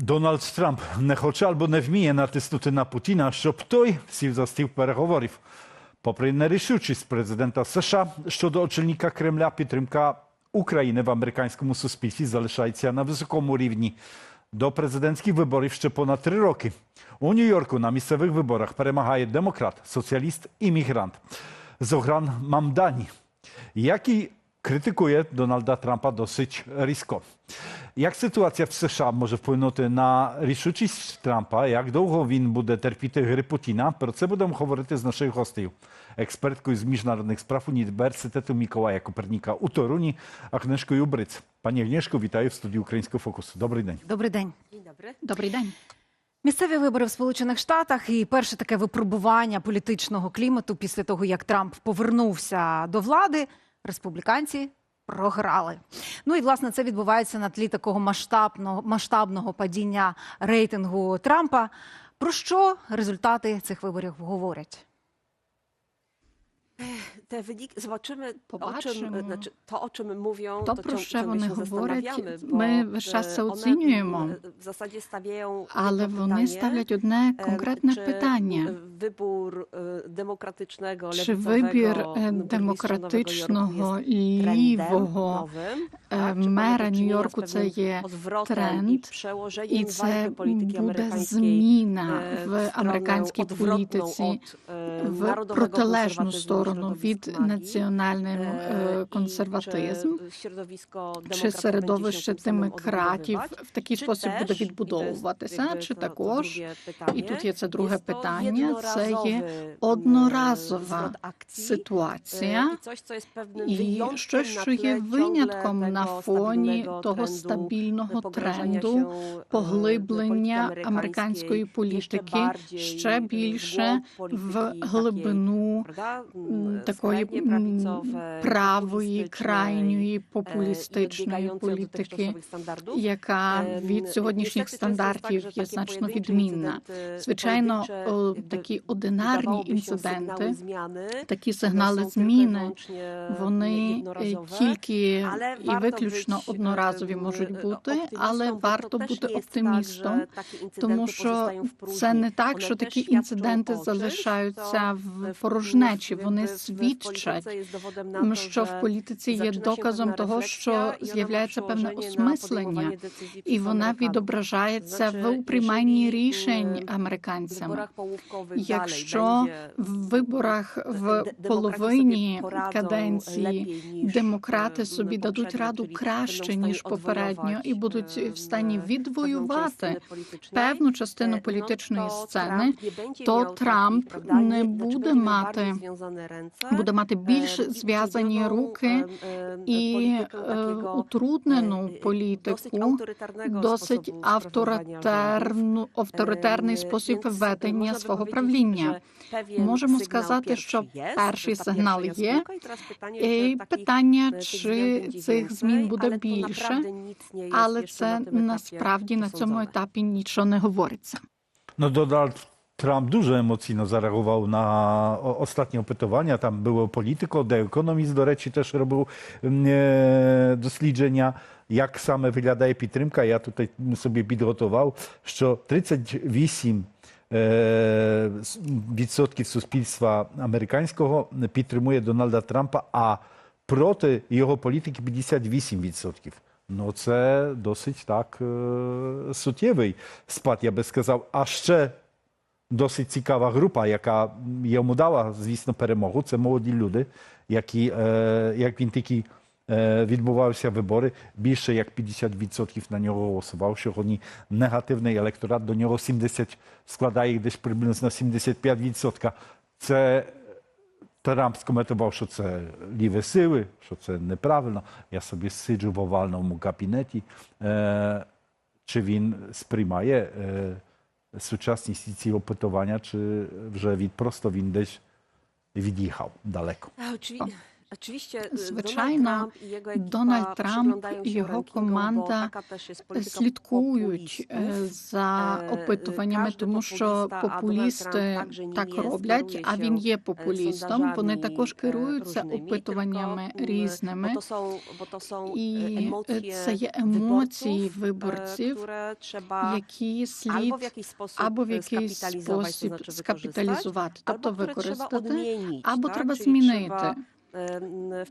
Дональд Трамп не хоче або не вміє натиснути на Путіна, щоб той сів за стіл переговорів. Попри нерішучість президента США щодо очільника Кремля, підтримка України в американському суспільстві залишається на високому рівні. До президентських виборів ще понад три роки. У Нью-Йорку на місцевих виборах перемагає демократ, соціаліст і мігрант Зогран Мамдані, який критикує Дональда Трампа досить різко. Як ситуація в США може вплинути на рішучість Трампа? Як довго він буде терпіти гри Путіна? Про це будемо говорити з наших гостей. Експерткою з міжнародних справ університету Миколая Коперніка у Торуні, Агнешкою Бриц. Пані Агнешко, вітаю в студії Українського фокусу. Добрий день. Добрий день. Dzień dobry. Добрий день. Місцеві вибори в Сполучених Штатах і перше таке випробування політичного клімату після того, як Трамп повернувся до влади, республіканці програли. Ну і власне це відбувається на тлі такого масштабного масштабного падіння рейтингу Трампа. Про що результати цих виборів говорять? Te wyniki, zobaczymy, o czym, znaczy, to, o czym mówią, To, про що вони говорять, ми весь час це e, оцінюємо. w zasadzie stawiają Але вони ставлять одне e, конкретне питання: e, demokratycznego, чи вибір е, демократичного лівого е, мера Нью-Йорку це є тренд, і це буде зміна e, в американській політиці e, в протилежну сторону від національного E, е, i консерватизм. Czy środowisko Чи середовище демократів в такий спосіб буде відбудовуватися, чи також і тут є це друге питання. Це є одноразова ситуація. e, і щось, що є винятком ciągle на фоні того стабільного тренду e, поглиблення американської політики ще більше в глибину такої правої, крайньої e, популістичної політики, яка Ем, від сьогоднішніх стандартів є значно відмінна. Звичайно, такі одинарні інциденти, такі сигнали зміни, вони е, тільки і варто виключно одноразові ем, можуть е, бути, але варто бути оптимістом, інциденти тому що це не так, що такі інциденти залишаються в порожнечі. Вони w свідчать, що в політиці є доказом того, що з'являється певне осмислення, і вона відображається в прийманні рішень м, В американцями. виборах поłówkowych dalej Якщо в виборах в половині каденції демократи е, собі дадуть раду czyli краще ніж попередньо, і будуть е, в стані відвоювати sceny певну частину е, політичної сцени, то Трамп не буде мати- буде мати більш е, зв'язані руки е, е, і е, утруднену е, політику, досить авторитарний Ем, спосіб ведення свого правління. Можемо сказати, що перший сигнал є, І питання, е, чи цих więcej, змін буде більше, але це насправді на цьому етапі нічого не говориться. No Donald Trump дуже емоційно zareagował na ostatnie opytowania. Tam było Politico, The Economist, до речі, теж робив е, дослідження, як саме виглядає підтримка. Я тут собі підготував, що 38 е, відсотків суспільства американського підтримує Дональда Трампа, а проти його політики 58 відсотків. Ну, це досить так е, суттєвий спад, я би сказав. А ще досить цікава група, яка йому дала, звісно, перемогу. Це молоді люди, які, е, як він тільки е, відбувалися вибори, більше як 50% на нього голосував. Сьогодні негативний електорат до нього 70 складає десь приблизно 75%. Це Трамп скоментував, що це ліві сили, що це неправильно. Я собі сиджу в овальному кабінеті. Е, чи він сприймає е, сучасність ці опитування, чи вже від просто він десь від'їхав далеко. A, oczywiście. Звичайно, Дональд Трамп і його команда слідкують за опитуваннями, тому що популісти так роблять, а він є популістом. Вони також керуються опитуваннями різними. І це є емоції виборців, які слід або в якийсь спосіб скапіталізувати, тобто використати, або треба змінити. В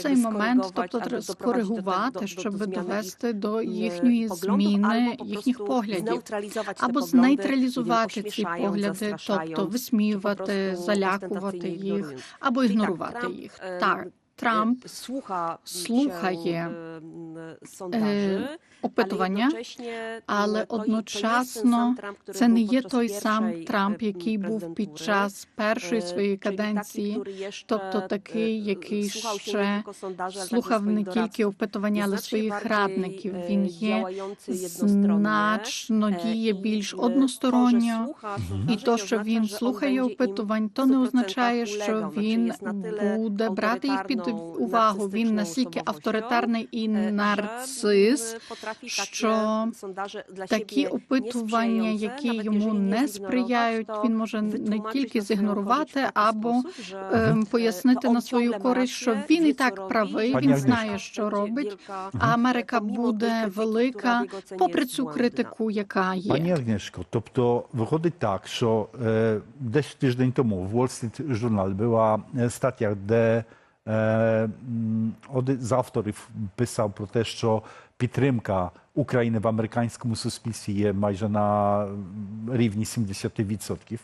цей момент, тобто треба скоригувати, щоб довести до їхньої зміни їхніх поглядів. Або знейтралізувати ці погляди, тобто висміювати, залякувати їх, або ігнорувати їх. Так, Трамп e, слухає, sondaży, опитування, але одночасно sam Trump, który це не є той сам Трамп, який був під час першої Е, своєї каденції. тобто e, такий, який ще слухав не тільки опитування, але своїх радників. e, Він є значно e, діє більш e, односторонньо. І то, що він слухає опитувань, то не 100% означає, що він буде брати їх під autorytarną, увагу. Він настільки авторитарний і e, нарцис, m, що такі опитування, які йому не сприяють, він може не тільки зігнорувати, або ем, пояснити на свою користь, що він і так правий, він знає, що робить. А Америка буде велика, попри цю критику, яка Пані є. Агнешко, тобто виходить так, що е, десь тиждень тому в Wall Street Journal була е, стаття, де е, з авторів писав про те, що підтримка України в американському суспільстві є майже на рівні 70%.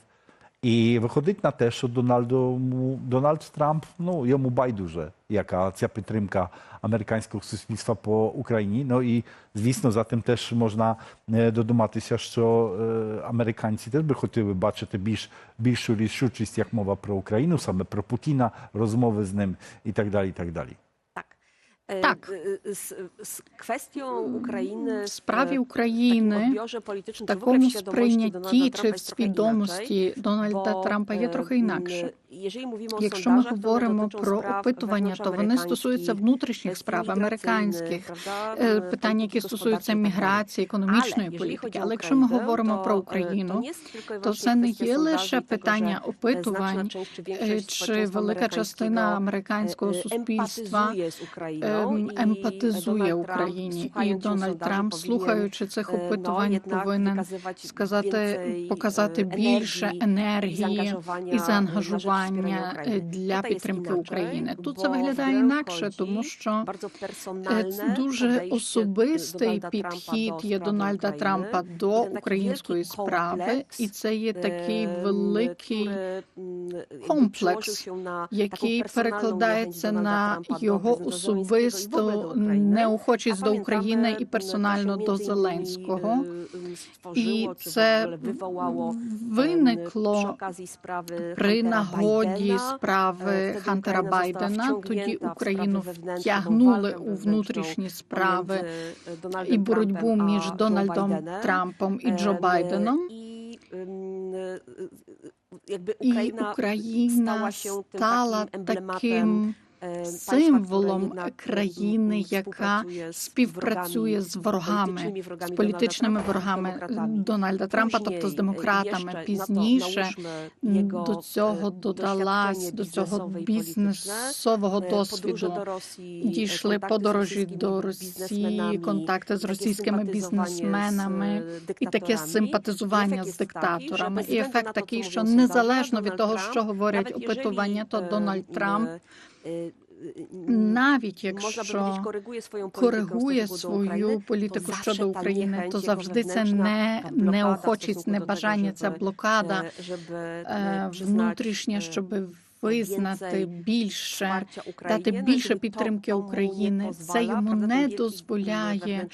І виходить на те, що Дональду, Дональд Трамп, ну йому байдуже, яка ця підтримка американського суспільства по Україні. Ну і звісно, за тим теж можна е, додуматися, що е, американці теж би хотіли бачити більш більшу рішучість, як мова про Україну, саме про Путіна, розмови з ним і так далі. І так далі. Tak. E, Tak. e, Z, z kwestią Ukrainy В справі w takim України в politycznym, czy w ogóle w такому świadomości сприйнятті Donalda чи Trumpa в свідомості Дональда Трампа є e, трохи інакше. Jeżeli mówimy o Якщо ми sondażach, to one говоримо про spraw опитування, то вони стосуються внутрішніх справ американських, е, питання, які polityki стосуються міграції, економічної політики. Але якщо ми говоримо to, про e, to Україну, nie jest tylko i то це не є лише питання e, опитувань, е, чи społeczeństwa велика частина американського e, суспільства ем, i емпатизує Україні, і Дональд Трамп, слухаючи цих e, опитувань, повинен сказати, показати e, більше енергії і заангажування е, для підтримки України. Тут це виглядає інакше, тому що е, дуже особистий підхід є Дональда Трампа до української справи, і це є такий великий комплекс, який перекладається на його prezydenta Особисту неохочість до України і персонально до Зеленського. І це виникло при нагоді справи Хантера Байдена. Тоді Україну втягнули у внутрішні справи і боротьбу між Дональдом. Трампом і Джо Байденом. Stała Україна стала таким e, символом країни, яка співпрацює з ворогами, з політичними ворогами. Дональда Трампа, тобто з демократами. Пізніше до цього e, додалась до цього бізнесового e, досвіду. Дійшли подорожі до Росії, контакти з російськими бізнесменами і таке симпатизування з диктаторами. І ефект такий, що незалежно від того, що говорять опитування, то Дональд Трамп, навіть якщо коригує свою політику щодо України, то завжди це не неохочість, do небажання, це блокада е, внутрішня, щоб визнати більше, дати більше підтримки України. Це йому не дозволяє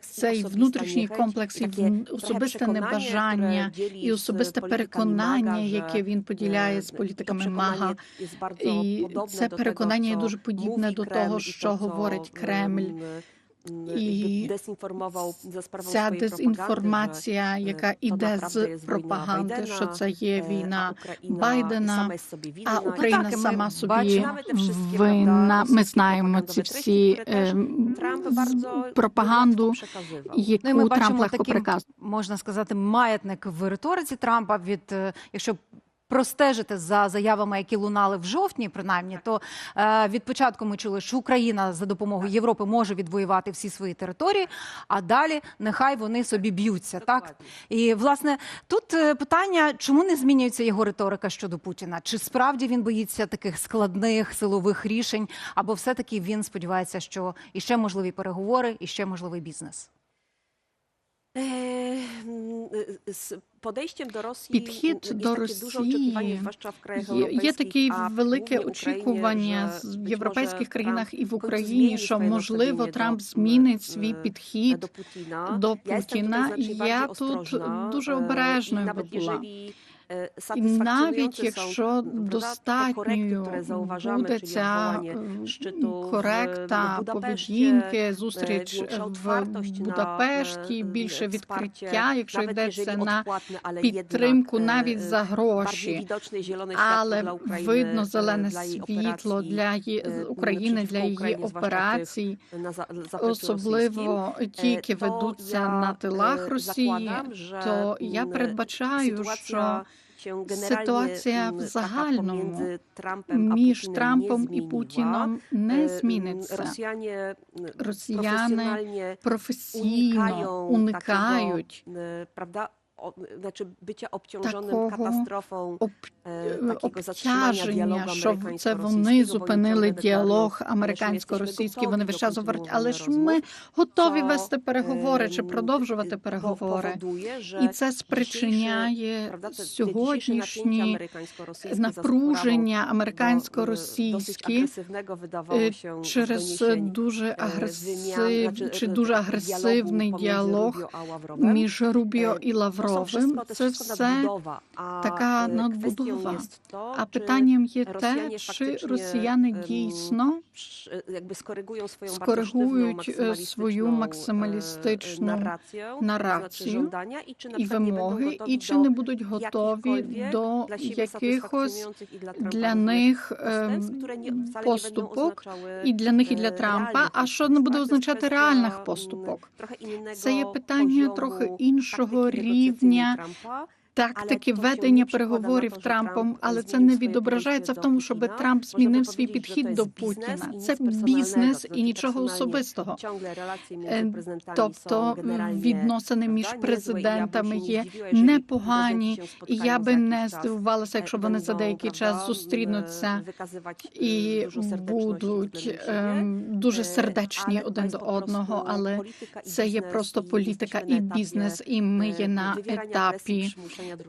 цей внутрішній комплекс і особисте небажання і особисте переконання, яке він поділяє з e, політиками МАГА. І це переконання є дуже подібне до того, що говорить Кремль. І дезінформував Ця дезінформація, пропаганди, яка е, іде з пропаганди, Байдена, що це є е, війна Україна Байдена, а Україна так, і ми сама собі винна. Ми знаємо ці всі пропаганду, яку Ну, Трамп легко приказує. можна сказати, маятник в риториці Трампа від, е, якщо простежити за заявами, які лунали в жовтні, принаймні, то е, від початку ми чули, що Україна за допомогою Європи може відвоювати всі свої території, а далі нехай вони собі б'ються. Так і власне тут е, питання, чому не змінюється його риторика щодо Путіна? Чи справді він боїться таких складних силових рішень, або все-таки він сподівається, що іще можливі переговори, і ще можливий бізнес? Е, м, е, З подejściem до Росії Підхід до до підхід до Росії Є, таке велике очікування в європейських країнах і в Україні, що можливо Трамп змінить е, свій е, підхід до Путіна. до Я Путіна. Я тут дуже е, обережною би була. Е, І навіть якщо достатньою буде ця е, коректа поведінки, зустріч в Будапешті, e, більше відкриття, якщо йдеться на підтримку навіть e, за гроші. Але видно e, зелене світло для е, України, для її операцій, особливо ті, які Е, ведуться на е, тилах Росії, то я передбачаю, що ситуація в загальному між Трампом і. Путіном Е, не зміниться. Росіяни, Професійно уникають prawda, o, znaczy bycia obciążonym Такого katastrofą об- e, takiego zatrzymania dialogu обтяження, що це вони зупинили діалог американсько-російський. Вони весь час говорять, але ж ми готові то, вести переговори чи ем, продовжувати переговори. І це спричиняє сьогоднішні напруження e, американсько-російські е, через дуже e, агресив чи e, дуже агресивний діалог між Рубіо Е, і To to Це все така e, надбудова. А питанням є те, чи росіяни ем, дійсно e, Скоригують, е, свою максималістичну e, нарацію і вимоги, і чи не будуть готові до якихось для них ем, поступок і для них, і для e, Трампа. А що не буде означати реальних mm, поступок? Це є питання трохи іншого рівня Trumpa, тактики ведення переговорів Трампом, але це не відображається в тому, щоб Трамп змінив свій підхід до Путіна. Це бізнес і нічого особистого. Е, Тобто відносини між президентами є непогані, і я би не здивувалася, e, якщо вони за деякий час зустрінуться e, e, і будуть ем, дуже Е, сердечні один до одного, але це є просто політика і бізнес, і ми e, є на етапі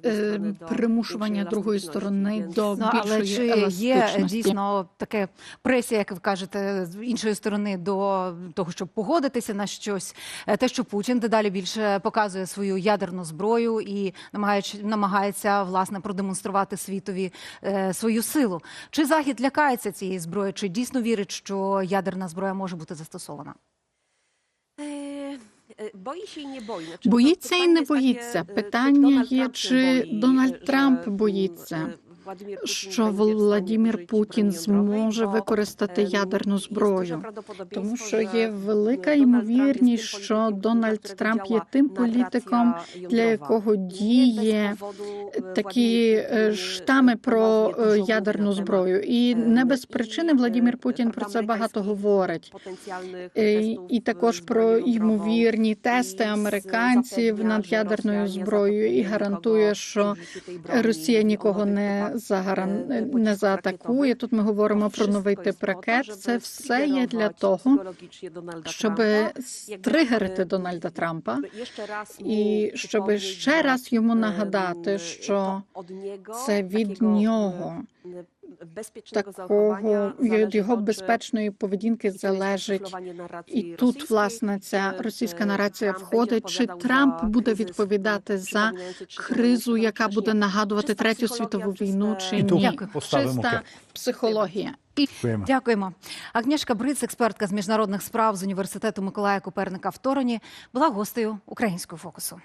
е, примушування другої сторони до Ну, але більшої чи є дійсно таке пресія, як ви кажете, з іншої сторони до того, щоб погодитися на щось? Е, Те, що Путін дедалі більше показує свою ядерну зброю і намагаючи намагається власне продемонструвати світові е, свою силу. Чи захід лякається цієї зброї? Чи дійсно вірить, що ядерна зброя може бути застосована? Е, е, Бої się і не бої. Значить, Боїться питання і не боїться, боїться. не боїться. Питання є, чи Дональд е, Трамп боїться, е, що Владимир Путін зможе використати ем, ядерну зброю. Тому що є велика ймовірність, що Дональд Трамп є тим політиком, для якого діє е, такі е, штами е, про е, ядерну зброю. І е, не без причини е, Владимир Путін про це багато говорить. Е, І також про ймовірні тести американців над ядерною зброєю і гарантує, що. Росія нікого не е, не заатакує. Тут ми говоримо про новий тип ракет. Це все є для того, щоб стригерити Дональда Трампа. І щоб ще раз йому нагадати, що це від нього такого від його безпечної поведінки залежить. І тут, власне, ця російська нарація входить. Чи Трамп буде відповідати за кризу, яка буде нагадувати третю світову війну, чи ні? поставимо Чиста психологія. Дякуємо. Дякуємо. Агнєшка Бриц, експертка з міжнародних справ з університету Миколая Коперника в Тороні, була гостею українського фокусу.